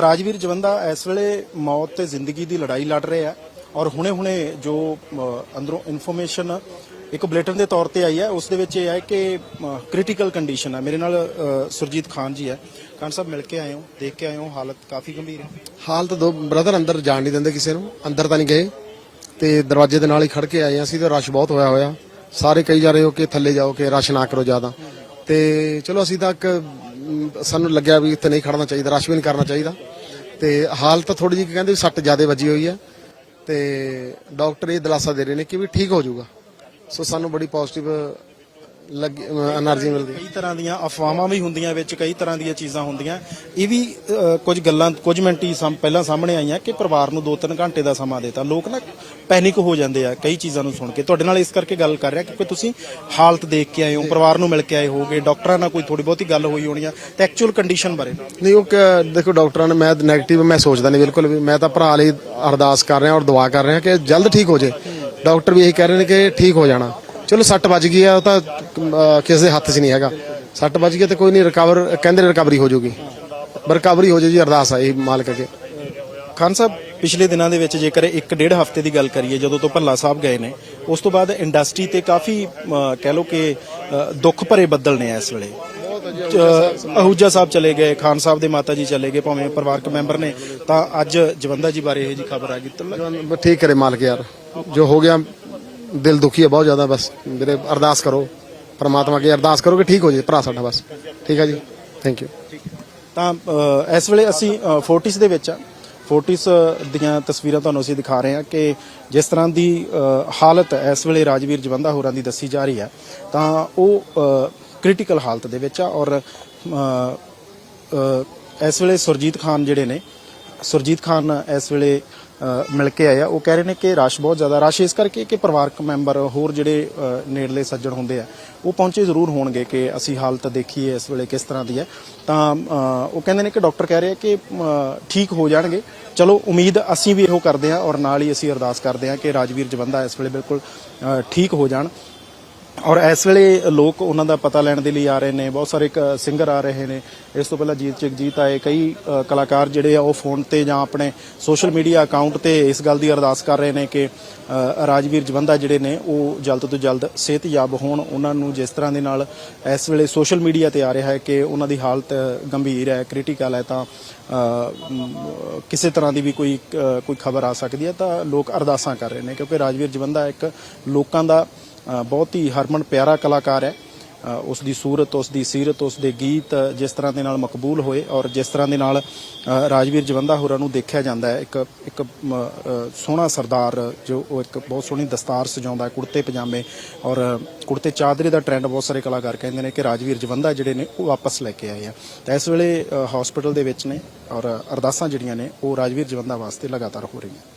ਰਾਜਵੀਰ ਜਵੰਦਾ ਇਸ ਵੇਲੇ ਮੌਤ ਤੇ ਜ਼ਿੰਦਗੀ ਦੀ ਲੜਾਈ ਲੜ ਰਹੇ ਆ ਔਰ ਹੁਣੇ-ਹੁਣੇ ਜੋ ਅੰਦਰੋਂ ਇਨਫੋਰਮੇਸ਼ਨ ਇੱਕ ਬੁਲੇਟਿਨ ਦੇ ਤੌਰ ਤੇ ਆਈ ਹੈ ਉਸ ਦੇ ਵਿੱਚ ਇਹ ਹੈ ਕਿ ਕ੍ਰਿਟੀਕਲ ਕੰਡੀਸ਼ਨ ਹੈ। ਮੇਰੇ ਨਾਲ ਸੁਰਜੀਤ ਖਾਨ ਜੀ ਹੈ। ਖਾਨ ਸਾਹਿਬ ਮਿਲ ਕੇ ਆਏ ਹੋ ਦੇਖ ਕੇ ਆਏ ਹੋ ਹਾਲਤ ਕਾਫੀ ਗੰਭੀਰ ਹੈ। ਹਾਲਤ ਦੋ ਬ੍ਰਦਰ ਅੰਦਰ ਜਾਣ ਨਹੀਂ ਦਿੰਦੇ ਕਿਸੇ ਨੂੰ ਅੰਦਰ ਤਾਂ ਨਹੀਂ ਗਏ। ਤੇ ਦਰਵਾਜ਼ੇ ਦੇ ਨਾਲ ਹੀ ਖੜ ਕੇ ਆਏ ਅਸੀਂ ਤੇ ਰਸ਼ ਬਹੁਤ ਹੋਇਆ ਹੋਇਆ। ਸਾਰੇ ਕਈ ਜਾ ਰਹੇ ਹੋ ਕਿ ਥੱਲੇ ਜਾਓ ਕਿ ਰਸ਼ ਨਾ ਕਰੋ ਜ਼ਿਆਦਾ। ਤੇ ਚਲੋ ਅਸੀਂ ਤਾਂ ਇੱਕ, ਸਾਨੂੰ ਲੱਗਿਆ ਵੀ ਇੱਥੇ ਨਹੀਂ ਖੜਨਾ ਚਾਹੀਦਾ, ਰਸ਼ ਵੀ ਨਹੀਂ ਕਰਨਾ ਚਾਹੀਦਾ। ਤੇ ਹਾਲਤ ਥੋੜੀ ਜਿਹੀ ਕਹਿੰਦੇ ਵੀ ਸੱਟ ਜ਼ਿਆਦਾ ਵੱਜੀ ਹੋਈ ਹੈ। ਤੇ ਡਾਕਟਰ ਇਹ ਦਿਲਾਸਾ ਦੇ ਰਹੇ ਨੇ ਕਿ ਵੀ ਠੀਕ ਹੋ ਜਾਊਗਾ। ਸੋ ਸਾਨੂੰ ਬੜੀ ਪੋਜ਼ਿਟਿਵ ਲੱਗੀ એનર્ਜੀ ਮਿਲਦੀ। ਕਈ ਤਰ੍ਹਾਂ ਦੀਆਂ ਅਫਵਾਹਾਂ ਵੀ ਹੁੰਦੀਆਂ ਵਿੱਚ ਕਈ ਤਰ੍ਹਾਂ ਦੀਆਂ ਚੀਜ਼ਾਂ ਹੁੰਦੀਆਂ। ਇਹ ਵੀ ਕੁਝ ਗੱਲਾਂ ਕੁਝ ਮਿੰਟ ਹੀ ਪਹਿਲਾਂ ਸਾਹਮਣੇ ਆਈਆਂ ਕਿ ਪਰਿਵਾਰ ਨੂੰ 2-3 ਘੰਟੇ ਦਾ ਸਮਾਂ ਦੇਤਾ। ਲੋਕ ਨਾ ਪੈਨਿਕ ਹੋ ਜਾਂਦੇ ਆ ਕਈ ਚੀਜ਼ਾਂ ਨੂੰ ਸੁਣ ਕੇ। ਤੁਹਾਡੇ ਨਾਲ ਇਸ ਕਰਕੇ ਗੱਲ ਕਰ ਰਿਹਾ ਕਿਉਂਕਿ ਤੁਸੀਂ ਹਾਲਤ ਦੇਖ ਕੇ ਆਏ ਹੋ ਪਰਿਵਾਰ ਨੂੰ ਮਿਲ ਕੇ ਆਏ ਹੋਗੇ ਡਾਕਟਰਾਂ ਨਾਲ ਕੋਈ ਥੋੜੀ ਬਹੁਤੀ ਗੱਲ ਹੋਈ ਹੋਣੀ ਆ। ਤੇ ਐਕਚੁਅਲ ਕੰਡੀਸ਼ਨ ਬਾਰੇ। ਨਹੀਂ ਉਹ ਦੇਖੋ ਡਾਕਟਰਾਂ ਨੇ ਮੈਂ ਨੈਗੇਟਿਵ ਮੈਂ ਸੋਚਦਾ ਨਹੀਂ ਬਿਲਕੁਲ ਵੀ ਮੈਂ ਤਾਂ ਭਰਾ ਲਈ ਅਰਦਾਸ ਕਰ ਰਿਹਾ ਔਰ ਦੁਆ ਕਰ ਰਿਹਾ ਕਿ ਜਲਦ ਠੀਕ ਹੋ ਜੇ। ਡਾਕਟਰ ਵੀ ਇਹੀ ਕਹਿ ਰਹੇ ਨੇ ਕਿ ਠੀਕ ਹੋ ਜਾਣਾ। ਚਲੋ ਸੱਟ ਵੱਜ ਗਈ ਆ ਉਹ ਤਾਂ ਅਹ, ਕਿਸੇ ਦੇ ਹੱਥ 'ਚ ਨਹੀਂ ਹੈਗਾ। ਸੱਟ ਵੱਜ ਗਈ ਤੇ ਕੋਈ ਨਹੀਂ ਰਿਕਵਰ ਕਹਿੰਦੇ ਰਿਕਵਰੀ ਹੋ ਜਾਊਗੀ ਰਿਕਵਰੀ ਹੋ ਜਾਏ ਜੀ ਅਰਦਾਸ ਆ ਇਹ ਮਾਲਕ ਅੱਗੇ। ਖਾਨ ਸਾਹਿਬ ਪਿਛਲੇ ਦਿਨਾਂ ਦੇ ਵਿੱਚ ਜੇਕਰ ਇੱਕ ਡੇਢ ਹਫ਼ਤੇ ਦੀ ਗੱਲ ਕਰੀਏ ਜਦੋਂ ਤੋਂ ਭੱਲਾ ਸਾਹਿਬ ਗਏ ਨੇ ਉਸ ਤੋਂ ਬਾਅਦ ਇੰਡਸਟਰੀ ਤੇ ਕਾਫੀ ਅ, ਕਹਿ ਲਓ ਕਿ ਅ, ਦੁੱਖ ਭਰੇ ਬੱਦਲ ਨੇ ਇਸ ਵੇਲੇ। ਅ, ਅਹੂਜਾ ਸਾਹਿਬ ਚਲੇ ਗਏ ਖਾਨ ਸਾਹਿਬ ਦੇ ਮਾਤਾ ਜੀ ਚਲੇ ਗਏ ਭਾਵੇਂ ਪਰਿਵਾਰਕ ਮੈਂਬਰ ਨੇ ਤਾਂ ਅੱਜ ਜਵੰਦਾ ਜੀ ਬਾਰੇ ਇਹ ਜੀ ਖਬਰ ਆ ਗਈ ਤਾਂ ਠੀਕ ਕਰੇ ਮਾਲਕ ਯਾਰ। ਜੋ ਹੋ ਗਿਆ ਦਿਲ ਦੁਖੀ ਹੈ ਬਹੁਤ ਜ਼ਿਆਦਾ ਬਸ ਮੇਰੇ ਅਰਦਾਸ ਕਰੋ ਪਰਮਾਤਮਾ ਅੱਗੇ ਅਰਦਾਸ ਕਰੋ ਕਿ ਠੀਕ ਹੋ ਜਾਏ ਭਰਾ ਸਾਡਾ ਬਸ। ਠੀਕ ਹੈ ਜੀ? ਥੈਂਕ ਯੂ ਤਾਂ ਅ, ਇਸ ਵੇਲੇ ਅਸੀਂ ਅ, ਫੋਰਟਿਸ ਦੇ ਵਿੱਚ ਆ। ਫੋਰਟਿਸ ਦੀਆਂ ਤਸਵੀਰਾਂ ਤੁਹਾਨੂੰ ਅਸੀਂ ਦਿਖਾ ਰਹੇ ਹਾਂ ਕਿ ਜਿਸ ਤਰ੍ਹਾਂ ਦੀ ਅ, ਹਾਲਤ ਇਸ ਵੇਲੇ ਰਾਜਵੀਰ ਜਵੰਦਾ ਹੋਰਾਂ ਦੀ ਦੱਸੀ ਜਾ ਰਹੀ ਹੈ ਤਾਂ ਉਹ ਕ੍ਰਿਟੀਕਲ ਹਾਲਤ ਦੇ ਵਿੱਚ ਆ ਔਰ ਅ, ਅ, ਇਸ ਵੇਲੇ ਸੁਰਜੀਤ ਖਾਨ ਜਿਹੜੇ ਨੇ ਸੁਰਜੀਤ ਖਾਨ ਇਸ ਵੇਲੇ ਮਿਲ ਕੇ ਆਏ ਆ ਉਹ ਕਹਿ ਰਹੇ ਨੇ ਕਿ ਰਸ਼ ਬਹੁਤ ਜ਼ਿਆਦਾ। ਰਸ਼ ਇਸ ਕਰਕੇ ਕਿ ਪਰਿਵਾਰਕ ਮੈਂਬਰ ਹੋਰ ਜਿਹੜੇ ਨੇੜਲੇ ਸੱਜਣ ਹੁੰਦੇ ਆ, ਉਹ ਪਹੁੰਚੇ ਜ਼ਰੂਰ ਹੋਣਗੇ ਕਿ ਅਸੀਂ ਹਾਲਤ ਦੇਖੀਏ ਇਸ ਵੇਲੇ ਕਿਸ ਤਰ੍ਹਾਂ ਦੀ ਹੈ। ਤਾਂ ਉਹ ਕਹਿੰਦੇ ਨੇ ਕਿ ਡਾਕਟਰ ਕਹਿ ਰਹੇ ਆ ਕਿ ਠੀਕ ਹੋ ਜਾਣਗੇ। ਚਲੋ, ਉਮੀਦ ਅਸੀਂ ਵੀ ਇਹੋ ਕਰਦੇ ਹਾਂ ਔਰ ਨਾਲ ਹੀ ਅਸੀਂ ਅਰਦਾਸ ਕਰਦੇ ਹਾਂ ਕਿ ਰਾਜਵੀਰ ਜਵੰਦਾ ਇਸ ਵੇਲੇ ਬਿਲਕੁਲ ਠੀਕ ਹੋ ਜਾਣ। ਔਰ ਇਸ ਵੇਲੇ ਲੋਕ ਉਹਨਾਂ ਦਾ ਪਤਾ ਲੈਣ ਦੇ ਲਈ ਆ ਰਹੇ ਨੇ, ਬਹੁਤ ਸਾਰੇ ਸਿੰਗਰ ਆ ਰਹੇ ਨੇ। ਇਸ ਤੋਂ ਪਹਿਲਾਂ ਜੀਤ ਜਗਜੀਤ ਆਏ ਕਈ ਕਲਾਕਾਰ ਜਿਹੜੇ ਆ ਉਹ ਫੋਨ ਤੇ ਜਾਂ ਆਪਣੇ ਸੋਸ਼ਲ ਮੀਡੀਆ ਅਕਾਊਂਟ ਤੇ ਇਸ ਗੱਲ ਦੀ ਅਰਦਾਸ ਕਰ ਰਹੇ ਨੇ ਕਿ ਰਾਜਵੀਰ ਜਵੰਦਾ ਜਿਹੜੇ ਨੇ, ਉਹ ਜਲਦ ਤੋਂ ਜਲਦ ਸਿਹਤਯਾਬ ਹੋਣ। ਉਹਨਾਂ ਨੂੰ ਜਿਸ ਤਰ੍ਹਾਂ ਦੇ ਨਾਲ ਇਸ ਵੇਲੇ ਸੋਸ਼ਲ ਮੀਡੀਆ ਤੇ ਆ ਰਿਹਾ ਹੈ ਕਿ ਉਹਨਾਂ ਦੀ ਹਾਲਤ ਗੰਭੀਰ ਹੈ ਕ੍ਰਿਟੀਕਲ ਹੈ ਤਾਂ ਕਿਸੇ ਤਰ੍ਹਾਂ ਦੀ ਵੀ ਕੋਈ ਕੋਈ ਖਬਰ ਆ ਸਕਦੀ ਹੈ ਤਾਂ ਲੋਕ ਅਰਦਾਸਾਂ ਕਰ ਰਹੇ ਨੇ ਕਿਉਂਕਿ ਰਾਜਵੀਰ ਜਵੰਦਾ ਇੱਕ ਲੋਕਾਂ ਦਾ ਬਹੁਤ ਹੀ ਹਰਮਨ ਪਿਆਰਾ ਕਲਾਕਾਰ ਹੈ। ਉਸ ਦੀ ਸੂਰਤ ਉਸ ਦੀ ਸੀਰਤ ਉਸ ਦੇ ਗੀਤ ਜਿਸ ਤਰ੍ਹਾਂ ਦੇ ਨਾਲ ਮਕਬੂਲ ਹੋਏ ਔਰ ਜਿਸ ਤਰ੍ਹਾਂ ਦੇ ਨਾਲ ਰਾਜਵੀਰ ਜਵੰਦਾ ਹੋਰਾਂ ਨੂੰ ਦੇਖਿਆ ਜਾਂਦਾ ਹੈ। ਇੱਕ ਇੱਕ ਸੋਹਣਾ ਸਰਦਾਰ ਜੋ ਉਹ ਇੱਕ ਬਹੁਤ ਸੋਹਣੀ ਦਸਤਾਰ ਸਜਾਉਂਦਾ ਹੈ ਕੁੜਤੇ ਪਜਾਮੇ ਔਰ ਕੁੜਤੇ ਚਾਦਰੇ ਦਾ ਟ੍ਰੈਂਡ ਬਹੁਤ ਸਾਰੇ ਕਲਾਕਾਰ ਕਹਿੰਦੇ ਨੇ ਕਿ ਰਾਜਵੀਰ ਜਵੰਦਾ ਜਿਹੜੇ ਨੇ ਉਹ ਵਾਪਸ ਲੈ ਕੇ ਆਏ ਆ। ਤਾਂ ਇਸ ਵੇਲੇ ਹਸਪੀਟਲ ਦੇ ਵਿੱਚ ਨੇ ਔਰ ਅਰਦਾਸਾਂ ਜਿਹੜੀਆਂ ਨੇ ਉਹ ਰਾਜਵੀਰ ਜਵੰਦਾ ਵਾਸਤੇ ਲਗਾਤਾਰ ਹੋ ਰਹੀਆਂ।